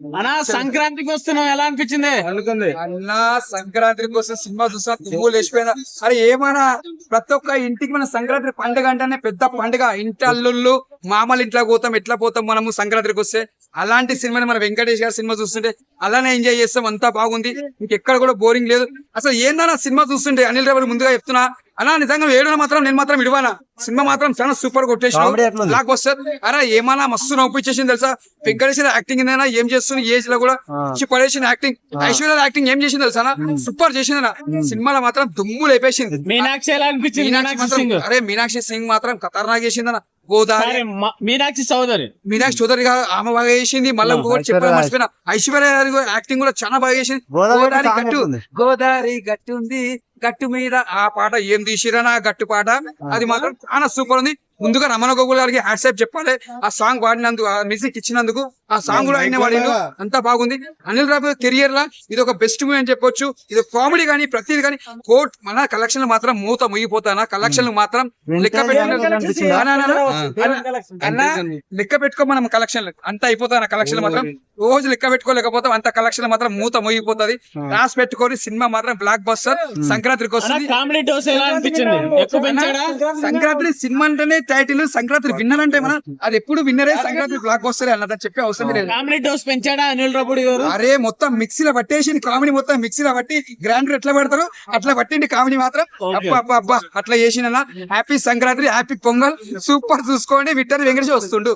అనా సంక్రాంతికి వస్తున్నాం ఎలా అనిపించింది? అనుకుంది. అన్నా సంక్రాంతికి వస్తే సినిమా చూసా తుమ్ము లేచిపోయినా. అరే ఏమన్నా? ప్రతి ఒక్క ఇంటికి మన సంక్రాంతి పండుగ అంటేనే పెద్ద పండుగ. ఇంటి అల్లుళ్ళు మామూలు ఇంట్లో పోతాం ఎట్లా పోతాం మనము సంక్రాంతికి వస్తే అలాంటి సినిమాని మన వెంకటేష్ గారి సినిమా చూస్తుంటే అలానే ఎంజాయ్ చేస్తాం అంతా బాగుంది. ఇంకెక్కడ కూడా బోరింగ్ లేదు. అసలు ఏందన్నా సినిమా చూస్తుంటే అనిల్ రావు ముందుగా చెప్తున్నా అలా నిజంగా ఏడు మాత్రం నేను మాత్రం ఇడవానా సినిమా మాత్రం చాలా సూపర్ కొట్టేసి Comedy ఎట్లుంది? బ్లాక్ బస్టర్ అరే ఏమన్నా మస్తు నవ్వుపించేసింది తెలుసా? వెంకటేష్ యాక్టింగ్ ఏదైనా ఏం చేస్తుంది? ఏజ్లో కూడా ఇచ్చి పడేసిన యాక్టింగ్ ఐశ్వర్య యాక్టింగ్ ఏం చేసింది తెలుసా సూపర్ చేసింది సినిమాలో మాత్రం దుమ్ము లేపేసింది. మీనాక్షి సింగ్. అరే మీనాక్షి సింగ్ మాత్రం ఖతర్నాక్ చేసిందన్న. గోదావరి మీనాక్షి చౌదరి. మీనాక్షి చౌదరి గారు ఆమె బాగా చేసింది. మళ్ళీ ఇంకొకటి చెప్పడం ఐశ్వర్య మర్చిపోయినా. ఐశ్వర్య గారి యాక్టింగ్ కూడా చాలా బాగా చేసింది. గోదావరి గట్టు? గోదావరి గట్టు ఉంది గట్టు మీద ఆ పాట ఏం తీసిరనా గట్టు పాట? అది మాత్రం చాలా సూపర్ ఉంది. ముందుగా రమణ గోగుల్ గారికి హ్యాట్సాప్ చెప్పాలి. ఆ సాంగ్ వాడినందుకు ఆ మ్యూజిక్ ఇచ్చినందుకు ఆ సాంగ్ కూడా ఆయన వాడిండు. అంతా బాగుంది. అనిల్ రావు కెరియర్ లా ఇది ఒక బెస్ట్ మూవీ అని చెప్పొచ్చు. ఇది కామెడీ కానీ ప్రతిది కానీ కోట్ మన కలెక్షన్ మాత్రం మూత ముగిపోతానా? కలెక్షన్ మాత్రం లెక్క అన్న లెక్క పెట్టుకో మనం కలెక్షన్ అంత అయిపోతాయి కలెక్షన్ మాత్రం? రోజు లెక్క పెట్టుకోలేకపోతాం. అంత కలెక్షన్ మాత్రం మూత మోగిపోతుంది. రాసి పెట్టుకొని సినిమా మాత్రం బ్లాక్ బస్టర్ సంక్రాంతికి వస్తుంది. కామెడీ డోస్ ఎలా అనిపించింది? ఎక్కువ పెంచాడా? సంక్రాంతి సినిమా అంటేనే టైటిల్ సంక్రాంతి విన్నర్ అంటే మన అది ఎప్పుడు విన్నరే సంక్రాంతి బ్లాక్ బస్టర్ అన్నదని చెప్పే అవసరం లేదు. కామెడీ డోస్ పెంచాడా అనిల్ గారు? అరే మొత్తం మిక్సీలో పట్టేసి కామెడీ మొత్తం మిక్సీలో పట్టి గ్రాండ్ ఎట్లా పెడతారు అట్లా పట్టిండి కామెడీ మాత్రం. అబ్బా అబ్బా అబ్బా అట్లా చేసిన happy Sankranti happy Pongal. Super చూసుకోండి. విట్టర్ వెంకటేష్ వస్తుండు.